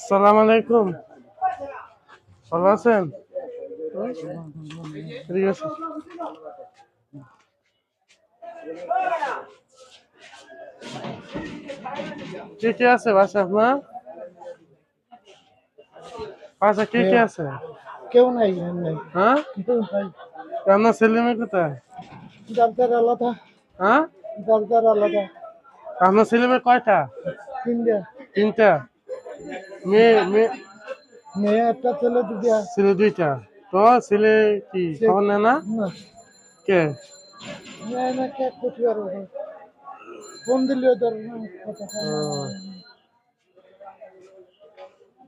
সালাম আলাইকুম। ভালো আছেন? ঠিক আছে। কে কে আছে বাসা আপনার বাসা কে কে আছে? কেউ নাই হ্যাঁ? আপনার ছেলে মেয়ে কোথায়? ডাক্তার আলাদা। হ্যাঁ? ডাক্তার আলাদা। আপনার ছেলে মেয়ে কয়টা? তিনটা। তিনটা। মেয়ে মেয়ে? মেয়ে একটা ছেলে দুটা ছেলে দুইটা। তো ছেলে কি? খবর নেয় না? কে? না কে? না। ফোন দিলেও ধর না কথা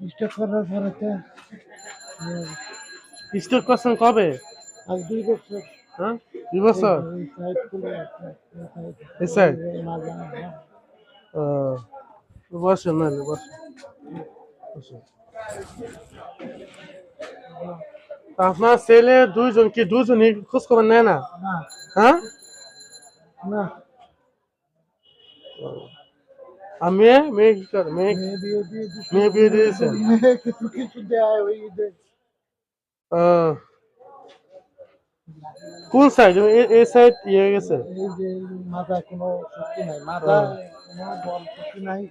ইষ্ট করার পরে স্টোর করছেন কবে আজ দুই বছর হ্যাঁ দুই বছর এই সাইড খুলে এই side? মাজা আহ, বসেন নাহলে বসেন বসেন। তা আপনার ছেলে দুইজন কি দুইজনই খোঁজ খবর নেয় না না হ্যাঁ না আর মেয়ে? মেয়ে কি করে? মেয়ে মেয়ে বিয়ে দিয়ে দিছে মেয়ে বিয়ে দিয়েছে? মেয়ে কিছু কিছু দেয় ওই আহ, কোন সাইড এই সাইড ইয়ে গেছে? মাথায় কোনো শক্তি নাই। মাথায় কোনো বল শক্তি নাই।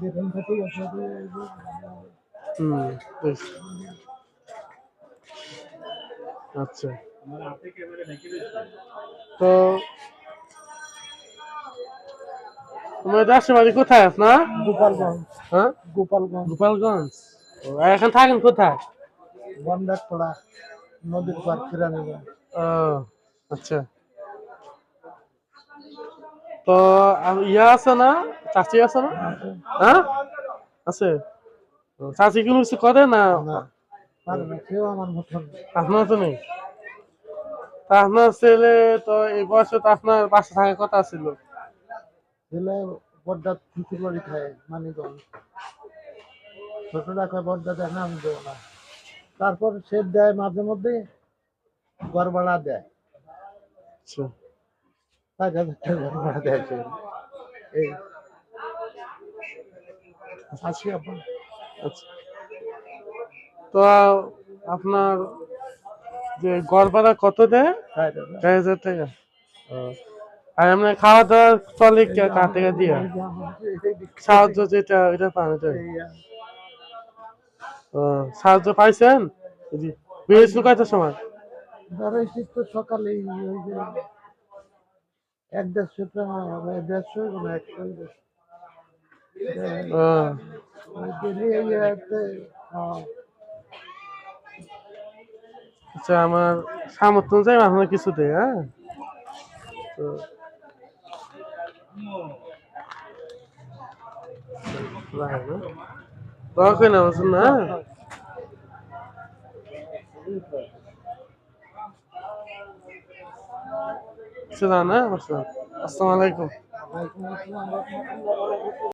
বেতন থেকে বসে হুম আচ্ছা। তো তোমার দেশের বাড়ি কোথায় আপনার গোপালগঞ্জ। হ্যাঁ? গোপালগঞ্জ। গোপালগঞ্জ। এখন থাকেন কোথায়? বন্ডারপাড়া নদীর পার কিরানীগঞ্জ। ও আচ্ছা। তো ইয়া আছে না? চাচি আছে না? হ্যাঁ? আছে? চাচি কোনো কিছু করে না? আপনার তো নেই আপনার ছেলে তো এই বয়সে তো আপনার বাসা থাকার কথা ছিল। ছেলে বড্ডা ফুচুর বাড়ি খায় মানিগঞ্জ ছোটটা খায় বড্ডা দেয় না। দেবো না তারপর সে দেয় মাঝে মধ্যে ঘর ভাড়া দেয়। আচ্ছা। পাঁচ হাজার টাকা ঘর ভাড়া দেয় সে। এই। আসি আপন আচ্ছা। তো আপনার যে গড় ভাড়া কত দেয়? চার হাজার। টাকা। ও। আর আপনার খাওয়া দাওয়া চলে কে কার থেকে দিয়া। সাহায্য যেটা এটা পান সাহায্য পাইছেন? জি। বেরিয়েছিল কয়টার সময়? তো এক দেড়শো টাকা দেড়শো কোনো একশো হ্যাঁ, আচ্ছা আমার সামর্থ্য অনুযায়ী আপনার কিছু দেয় হ্যাঁ? তো রাখেন, হ্যাঁ? వస్తుందా করে না